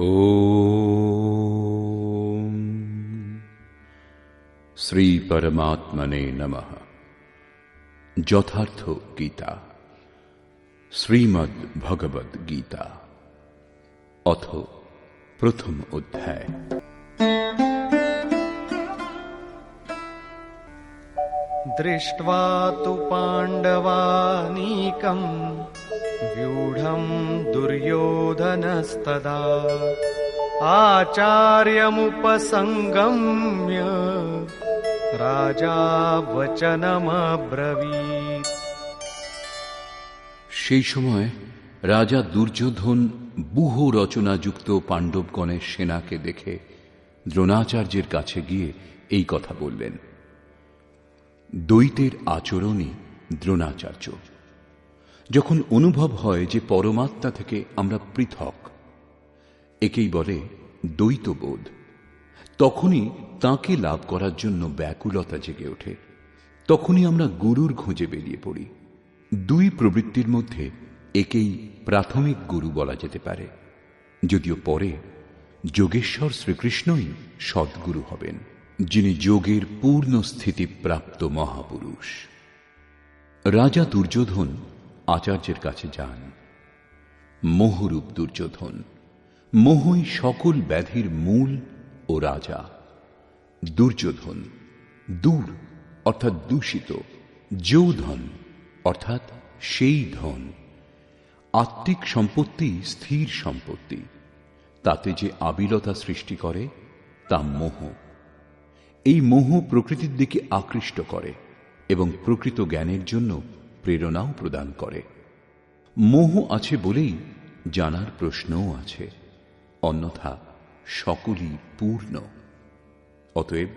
ও শ্রী পরমাত্মনে নমঃ যথার্থ গীতা শ্রীমদ্ ভগবদ গীতা অথ প্রথম অধ্যায় दृष्ट्वा तु पाण्डवानीकम् व्यूढम् दुर्योधनस्तदा आचार्यमुपसङ्गम्य राजा वचनमब्रवीत् সেই সময় রাজা দুর্যোধন বুহ রচনাযুক্ত পাণ্ডবগণের সেনাকে দেখে দ্রোণাচার্যের কাছে গিয়ে এই কথা বললেন দ্বৈতের আচরণই দ্রোণাচার্য যখন অনুভব হয় যে পরমাত্মা থেকে আমরা পৃথক, একেই বলে দ্বৈতবোধ। তখনই তাকে লাভ করার জন্য ব্যাকুলতা জেগে ওঠে। তখনই আমরা গুরুর খোঁজে বেরিয়ে পড়ি। দুই প্রবৃত্তির মধ্যে একেই প্রাথমিক গুরু বলা যেতে পারে। যদিও পরে যোগেশ্বর শ্রীকৃষ্ণই সদ্গুরু হবেন, যিনি যোগের পূর্ণ স্থিতি প্রাপ্ত মহাপুরুষ। রাজা দুর্যোধন আচার্যের কাছে যান। মোহরূপ দুর্যোধন, মোহই সকল ব্যাধির মূল ও রাজা। দুর্যোধন, দূর, অর্থাৎ দূষিত, যৌধন, অর্থাৎ সেই ধন। আত্মিক সম্পত্তি, স্থির সম্পত্তি। তাতে যে আবিলতা সৃষ্টি করে, তা মোহ। এই মোহ প্রকৃতির দিকে আকৃষ্ট করে এবং প্রকৃত জ্ঞানের জন্য প্রেরণাও প্রদান করে। মোহ আছে বলেই জানার প্রশ্নও আছে। অন্যথা সকলই পূর্ণ। অতএব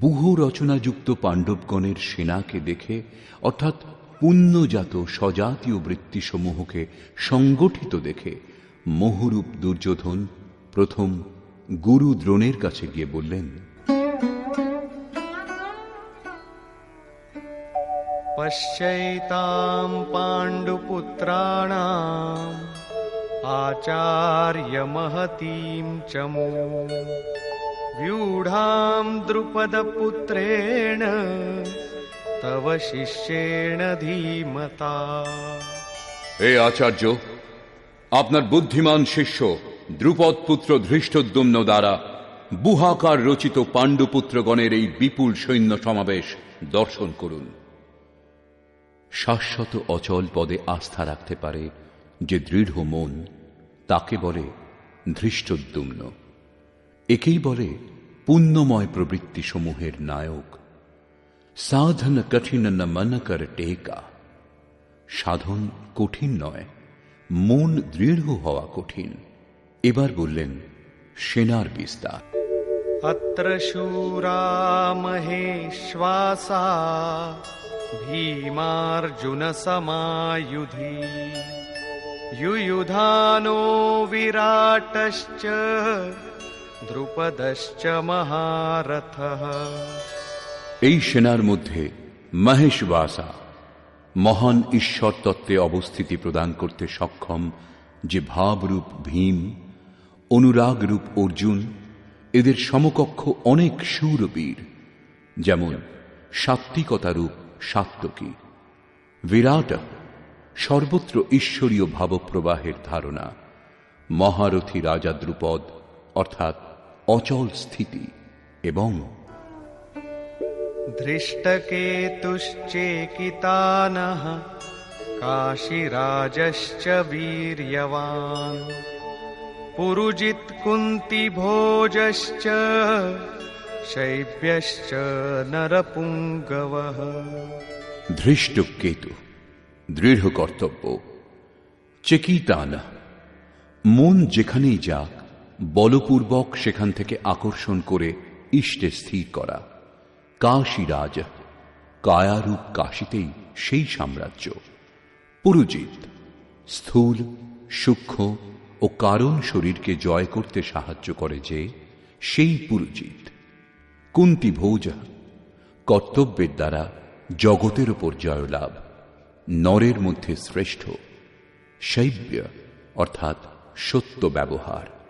বুহ রচনাযুক্ত পাণ্ডবগণের সেনাকে দেখে, অর্থাৎ পুণ্যজাত স্বজাতীয় বৃত্তিসমূহকে সংগঠিত দেখে, মোহরূপ দুর্যোধন প্রথম গুরু দ্রোণের কাছে গিয়ে বললেন पश्यैताम् पाण्डुपुत्राणाम् आचार्यमहतीम् च मो व्यूढाम् द्रुपदपुत्रेण तव शिष्येण धीमता হে আচার্য আপনার বুদ্ধিমান শিষ্য দ্রুপদ পুত্র ধৃষ্টদ্যুম্ন দ্বারা বুহাকার রচিত পাণ্ডুপুত্রগণের এই বিপুল সৈন্য সমাবেশ দর্শন করুন শাশ্বত অচল পদে আস্থা রাখতে পারে যে দৃঢ় মন তাকে বলে ধৃষ্টদ্যুম্ন। একেই বলে পুণ্যময় প্রবৃত্তিসমূহের নায়ক। সাধন কঠিন ন মন কর টেকা। সাধন কঠিন নয়, মন দৃঢ় হওয়া কঠিন। এবার বললেন সেনার বিস্তার। অত্র শূরা মহেশ্বাসা भीमार्जुनसमायुधि युयुधानो विराटश्च द्रुपदश्च महारथः এই সেনার মধ্যে মহেশ বাসা মহান ঈশ্বর তত্ত্বে অবস্থিতি প্রদান করতে সক্ষম যে ভাবরূপ ভীম অনুরাগরূপ অর্জুন এদের সমকক্ষ অনেক শূরবীর যেমন সাত্বিকতারূপ সাত্তকী বিরাট সর্বত্র ঈশ্বরীয় ভাবপ্রবাহের ধারণা মহারথী রাজা দ্রুপদ অর্থাৎ অচল স্থিতি এবং धृष्टकेतुश्चेकितानः काशीराजश्च वीर्यवान् पुरुजित्कुन्तिभोजश्च शैब्यश्च नरपुङ्गवः ধৃষ্ট কেতু দৃঢ় কর্তব্য চেকিতান মন যেখানেই যাক বলপূর্বক সেখান থেকে আকর্ষণ করে ইষ্টে স্থির করা কাশীরাজ কায়ারূপ কাশীতেই সেই সাম্রাজ্য পুরুজিত স্থূল সূক্ষ্ম ও কারণ শরীরকে জয় করতে সাহায্য করে যে সেই পুরুজিত কুন্তি ভৌজা কর্তব্যের দ্বারা জগতের উপর জয়লাভ নরের মধ্যে শ্রেষ্ঠ শৈব্য অর্থাৎ সত্য ব্যবহার।